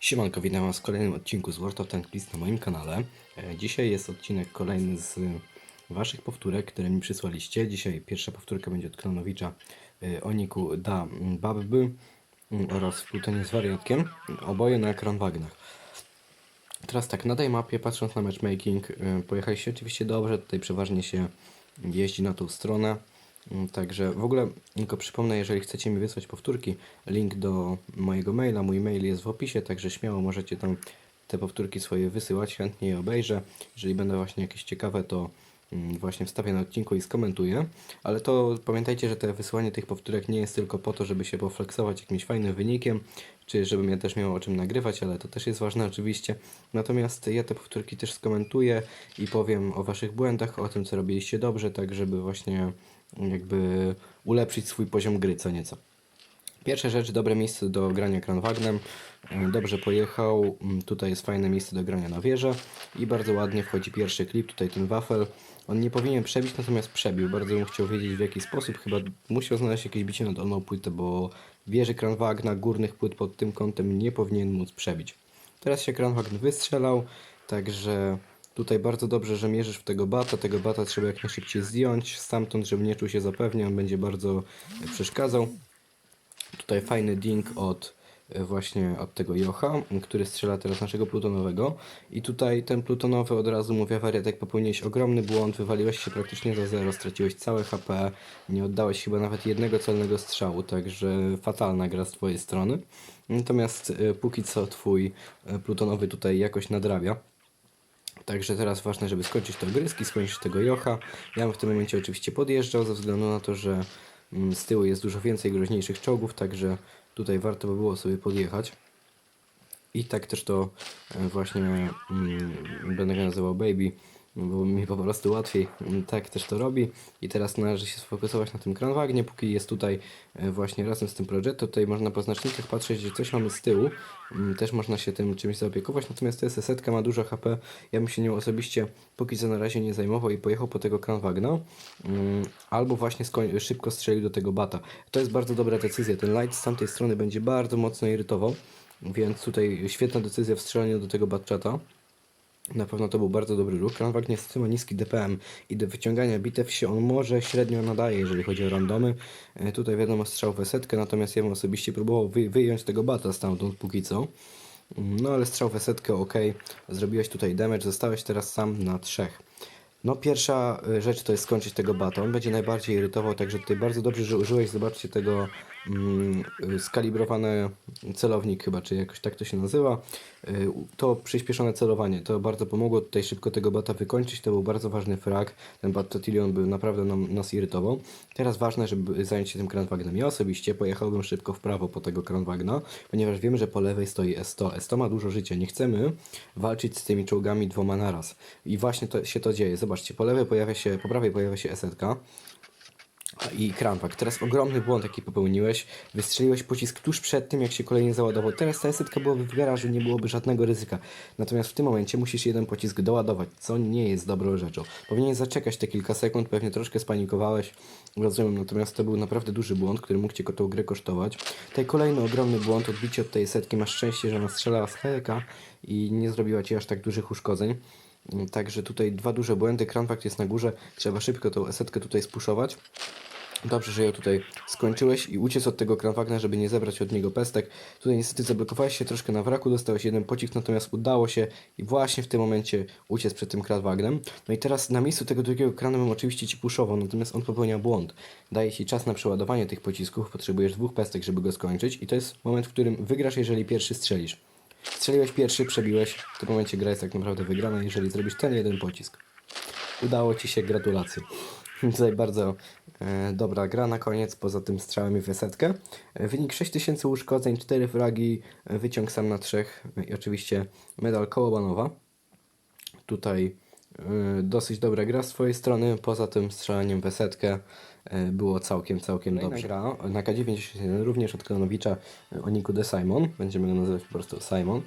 Siemanko, witam Was w kolejnym odcinku z World of Tanks na moim kanale. E, Dzisiaj jest odcinek kolejny z Waszych powtórek, które mi przysłaliście. Dzisiaj pierwsza powtórka będzie od Kronowicza e, Oniku da Babby mm, oraz Plutonie z wariatkiem. Oboje na Kronwagnach. Teraz tak, na tej mapie, patrząc na matchmaking, y, pojechaliście oczywiście dobrze, tutaj przeważnie się jeździ na tą stronę. Mm, Także w ogóle tylko przypomnę, jeżeli chcecie mi wysłać powtórki, link do mojego maila, mój mail jest w opisie, także śmiało możecie tam te powtórki swoje wysyłać, chętnie je obejrzę. Jeżeli będą właśnie jakieś ciekawe, to właśnie wstawię na odcinku i skomentuję. Ale to pamiętajcie, że te wysyłanie tych powtórek nie jest tylko po to, żeby się poflexować jakimś fajnym wynikiem, czy żebym ja też miał o czym nagrywać, ale to też jest ważne oczywiście. Natomiast ja te powtórki też skomentuję i powiem o waszych błędach, o tym co robiliście dobrze, tak żeby właśnie jakby ulepszyć swój poziom gry co nieco. Pierwsza rzecz, dobre miejsce do grania Kranwagnem. E, Dobrze pojechał. Mm, Tutaj jest fajne miejsce do grania na wieżę. I bardzo ładnie wchodzi pierwszy klip, tutaj ten wafel. On nie powinien przebić, natomiast przebił. Bardzo bym chciał wiedzieć w jaki sposób. Chyba musiał znaleźć jakieś bicie na dolną płytę, bo wieży Kranwagna, górnych płyt pod tym kątem nie powinien móc przebić. Teraz się Kranwagn wystrzelał, także tutaj bardzo dobrze, że mierzysz w tego bata. Tego bata trzeba jak najszybciej zdjąć stamtąd, żeby nie czuł się zapewnie. On będzie bardzo przeszkadzał. Tutaj fajny ding od właśnie od tego Jocha, który strzela teraz naszego plutonowego. I tutaj ten plutonowy od razu mówię, wariatek popełniłeś ogromny błąd, wywaliłeś się praktycznie za zero, straciłeś całe HP, nie oddałeś chyba nawet jednego celnego strzału, także fatalna gra z twojej strony. Natomiast e, póki co twój e, plutonowy tutaj jakoś nadrabia. Także teraz ważne, żeby skończyć te ogryski, skończyć tego Jocha. Ja bym w tym momencie oczywiście podjeżdżał, ze względu na to, że mm, z tyłu jest dużo więcej groźniejszych czołgów, także tutaj warto by było sobie podjechać. I tak też to e, właśnie mm, będę nazywał Baby, bo mi po prostu łatwiej mm, tak też to robi. I teraz należy się sfokusować na tym kranwagnie, póki jest tutaj e, właśnie razem z tym Progetto. Tutaj można po znacznikach patrzeć, że coś mamy z tyłu. Mm, Też można się tym czymś zaopiekować, natomiast to setka ma dużo HP. Ja bym się nią osobiście póki co na razie nie zajmował i pojechał po tego kranwagna. Mm, Albo właśnie szybko strzelił do tego bata. To jest bardzo dobra decyzja. Ten light z tamtej strony będzie bardzo mocno irytował. Więc tutaj świetna decyzja w strzelaniu do tego batchata. Na pewno to był bardzo dobry ruch. Kranwag niestety ma niski DPM i do wyciągania bitew się on może średnio nadaje, jeżeli chodzi o randomy. E, Tutaj wiadomo strzał w esetkę, natomiast ja bym osobiście próbował wy wyjąć tego bata stamtąd póki co. Mm, No ale strzał w esetkę ok, zrobiłeś tutaj damage, zostałeś teraz sam na trzech. No pierwsza y, rzecz to jest skończyć tego bata. On będzie najbardziej irytował, także tutaj bardzo dobrze, że użyłeś, zobaczcie tego skalibrowany celownik chyba, czy jakoś tak to się nazywa. Y, To przyspieszone celowanie, to bardzo pomogło tutaj szybko tego bata wykończyć, to był bardzo ważny frag. Ten Battalion by naprawdę nam, nas irytował. Teraz ważne, żeby zająć się tym Kranwagnem. Ja osobiście pojechałbym szybko w prawo po tego Kranwagna, ponieważ wiemy, że po lewej stoi S100. S100 ma dużo życia, nie chcemy walczyć z tymi czołgami dwoma naraz. I właśnie to, się to dzieje. Zobaczcie, po lewej pojawia się, po prawej pojawia się SZ i Kranwag. Teraz ogromny błąd, jaki popełniłeś. Wystrzeliłeś pocisk tuż przed tym, jak się kolejnie załadował. Teraz ta setka byłaby w garażu, nie byłoby żadnego ryzyka. Natomiast w tym momencie musisz jeden pocisk doładować, co nie jest dobrą rzeczą. Powinieneś zaczekać te kilka sekund, pewnie troszkę spanikowałeś, rozumiem, natomiast to był naprawdę duży błąd, który mógł Cię tą grę kosztować. Tutaj kolejny ogromny błąd, odbicie od tej setki. Masz szczęście, że ona strzelała z helka i nie zrobiła Ci aż tak dużych uszkodzeń. Także tutaj dwa duże błędy, Kranwag jest na górze, trzeba szybko tą esetkę tutaj spuszować. Dobrze, że ją tutaj skończyłeś i uciec od tego Kranwagna, żeby nie zebrać od niego pestek. Tutaj niestety zablokowałeś się troszkę na wraku, dostałeś jeden pocisk, natomiast udało się i właśnie w tym momencie uciec przed tym Kranwagnem. No i teraz na miejscu tego drugiego kranu bym oczywiście Ci puszował, natomiast on popełnia błąd. Daje Ci czas na przeładowanie tych pocisków, potrzebujesz dwóch pestek, żeby go skończyć i to jest moment, w którym wygrasz, jeżeli pierwszy strzelisz. Strzeliłeś pierwszy, przebiłeś, w tym momencie gra jest tak naprawdę wygrana, jeżeli zrobisz ten jeden pocisk. Udało Ci się, gratulacje. Tutaj bardzo e, dobra gra na koniec, poza tym strzałem i wysetkę. E, wynik 6000 uszkodzeń, 4 fragi, e, wyciąg sam na trzech e, i oczywiście medal kołobanowa. Tutaj e, dosyć dobra gra z twojej strony, poza tym strzelaniem w setkę e, było całkiem, całkiem dobrze. gra na K91 również od Kronowicza e, o Niku de Simon, będziemy go nazywać po prostu Simon.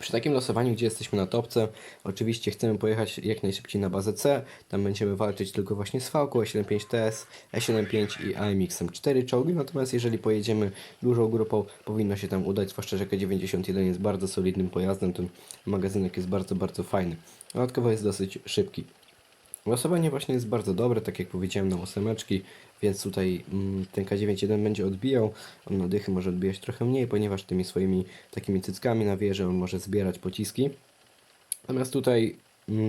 Przy takim losowaniu, gdzie jesteśmy na topce, oczywiście chcemy pojechać jak najszybciej na bazę C. Tam będziemy walczyć tylko właśnie z Falką, E75TS, E75 i AMX-em. Cztery czołgi, natomiast jeżeli pojedziemy dużą grupą, powinno się tam udać, zwłaszcza, że K91 jest bardzo solidnym pojazdem, ten magazynek jest bardzo, bardzo fajny. Dodatkowo jest dosyć szybki. Losowanie właśnie jest bardzo dobre, tak jak powiedziałem na ósemeczki, więc tutaj mm, ten K91 będzie odbijał, on na dychy może odbijać trochę mniej, ponieważ tymi swoimi takimi cyckami na wieży on może zbierać pociski. Natomiast tutaj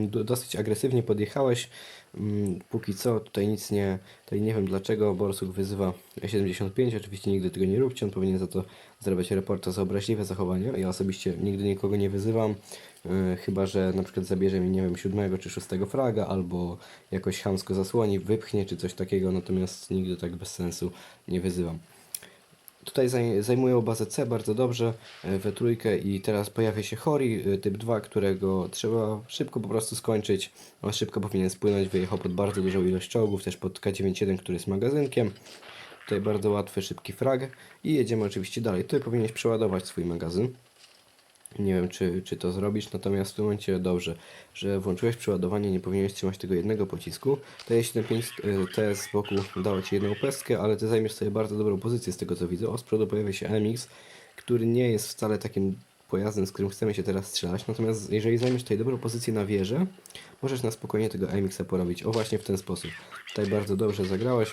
dosyć agresywnie podjechałeś. Mm, Póki co tutaj nic nie, tutaj nie wiem dlaczego Borsuk wyzywa 75, oczywiście nigdy tego nie róbcie, on powinien za to zrobić reporta za obraźliwe zachowania. Ja osobiście nigdy nikogo nie wyzywam, yy, chyba że na przykład zabierze mi, nie wiem, siódmego czy szóstego fraga, albo jakoś chamsko zasłoni, wypchnie czy coś takiego, natomiast nigdy tak bez sensu nie wyzywam. Tutaj zaj- zajmują bazę C bardzo dobrze e, we trójkę i teraz pojawia się Hori, e, typ 2, którego trzeba szybko po prostu skończyć. On szybko powinien spłynąć, wyjechał pod bardzo dużą ilość czołgów, też pod K91, który jest magazynkiem. Tutaj bardzo łatwy, szybki frag i jedziemy oczywiście dalej. Tutaj powinieneś przeładować swój magazyn. Nie wiem, czy, czy to zrobisz, natomiast w tym momencie dobrze, że włączyłeś przeładowanie, nie powinieneś trzymać tego jednego pocisku. To E75 TS z boku dało Ci jedną pestkę, ale Ty zajmiesz sobie bardzo dobrą pozycję z tego co widzę. O, z przodu pojawia się MX, który nie jest wcale takim pojazdem, z którym chcemy się teraz strzelać. Natomiast jeżeli zajmiesz tutaj dobrą pozycję na wieżę, możesz na spokojnie tego MX-a porobić. O, właśnie w ten sposób. Tutaj bardzo dobrze zagrałeś.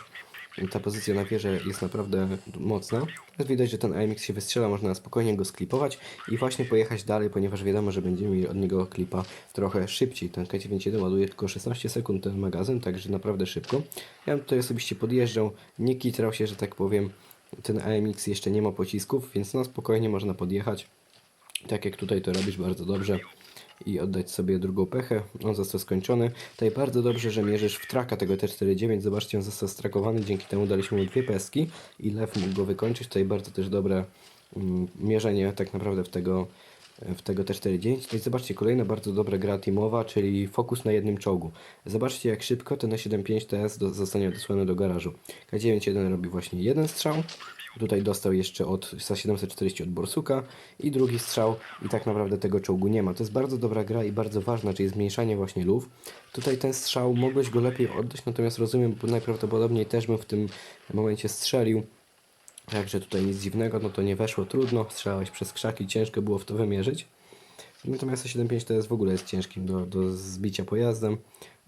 Ta pozycja na wieżę jest naprawdę mocna. Teraz widać, że ten AMX się wystrzela, można spokojnie go sklipować i właśnie pojechać dalej, ponieważ wiadomo, że będziemy mieli od niego klipa trochę szybciej. Ten K91 ładuje tylko 16 sekund ten magazyn, także naprawdę szybko. Ja bym tutaj osobiście podjeżdżał, nie kitrał się, że tak powiem. Ten AMX jeszcze nie ma pocisków, więc no spokojnie można podjechać. Tak jak tutaj to robisz bardzo dobrze i oddać sobie drugą pechę. On został skończony. Tutaj bardzo dobrze, że mierzysz w traka tego T49. Zobaczcie, on został strakowany. Dzięki temu daliśmy mu dwie pestki i Lew mógł go wykończyć. Tutaj bardzo też dobre mm, mierzenie tak naprawdę w tego, w tego T49. Tutaj zobaczcie, kolejna bardzo dobra gra teamowa, czyli fokus na jednym czołgu. Zobaczcie, jak szybko ten E75 TS do, zostanie odesłany do garażu. K91 robi właśnie jeden strzał. Tutaj dostał jeszcze od za 740 od Borsuka i drugi strzał i tak naprawdę tego czołgu nie ma. To jest bardzo dobra gra i bardzo ważna, czyli zmniejszanie właśnie luf. Tutaj ten strzał mogłeś go lepiej oddać, natomiast rozumiem, bo najprawdopodobniej też bym w tym momencie strzelił. Także tutaj nic dziwnego, no to nie weszło trudno, strzelałeś przez krzaki, ciężko było w to wymierzyć. Natomiast 7.5 to jest w ogóle jest ciężkim do, do zbicia pojazdem,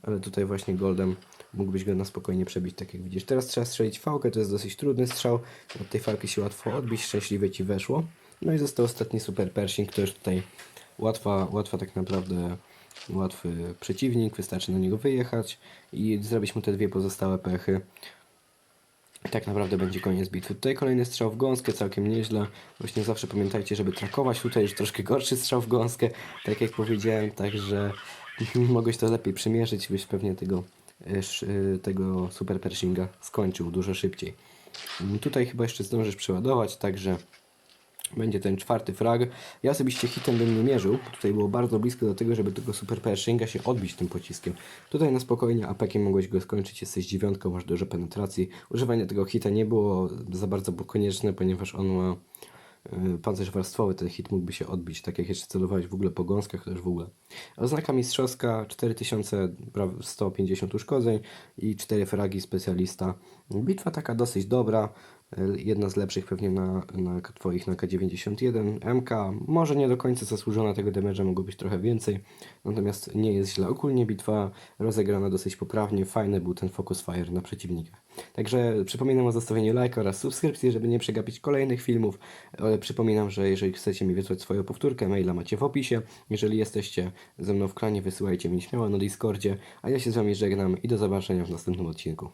ale tutaj właśnie Goldem mógłbyś go na spokojnie przebić, tak jak widzisz. Teraz trzeba strzelić fałkę, to jest dosyć trudny strzał. Od tej falki się łatwo odbić, szczęśliwie ci weszło. No i został ostatni super Pershing, to już tutaj łatwa, łatwa tak naprawdę łatwy przeciwnik, wystarczy na niego wyjechać i zrobić mu te dwie pozostałe pechy. I tak naprawdę będzie koniec bitwy. Tutaj kolejny strzał w gąskę, całkiem nieźle. Właśnie zawsze pamiętajcie, żeby trakować. Tutaj już troszkę gorszy strzał w gąskę, tak jak powiedziałem, także mogłeś to lepiej przymierzyć, byś pewnie tego, e, e, tego super Pershinga skończył dużo szybciej. Mm, Tutaj chyba jeszcze zdążysz przeładować, także będzie ten czwarty frag. Ja osobiście hitem bym nie mierzył. Tutaj było bardzo blisko do tego, żeby tego super Pershinga się odbić tym pociskiem. Tutaj na spokojnie apekiem mogłeś go skończyć. Jesteś dziewiątką, masz dużo penetracji. Używanie tego hita nie było za bardzo konieczne, ponieważ on ma y, pancerz warstwowy. Ten hit mógłby się odbić. Tak jak jeszcze celowałeś w ogóle po gąskach, to w ogóle. Oznaka mistrzowska 4150 uszkodzeń i 4 fragi specjalista. Bitwa taka dosyć dobra. Jedna z lepszych pewnie na, na twoich na K91. MK może nie do końca zasłużona tego damage'a, mogło być trochę więcej. Natomiast nie jest źle. Ogólnie bitwa rozegrana dosyć poprawnie. Fajny był ten focus fire na przeciwnika. Także przypominam o zostawieniu lajka oraz subskrypcji, żeby nie przegapić kolejnych filmów. Ale przypominam, że jeżeli chcecie mi wysłać swoją powtórkę, maila macie w opisie. Jeżeli jesteście ze mną w klanie, wysyłajcie mi śmiało na Discordzie. A ja się z wami żegnam i do zobaczenia w następnym odcinku.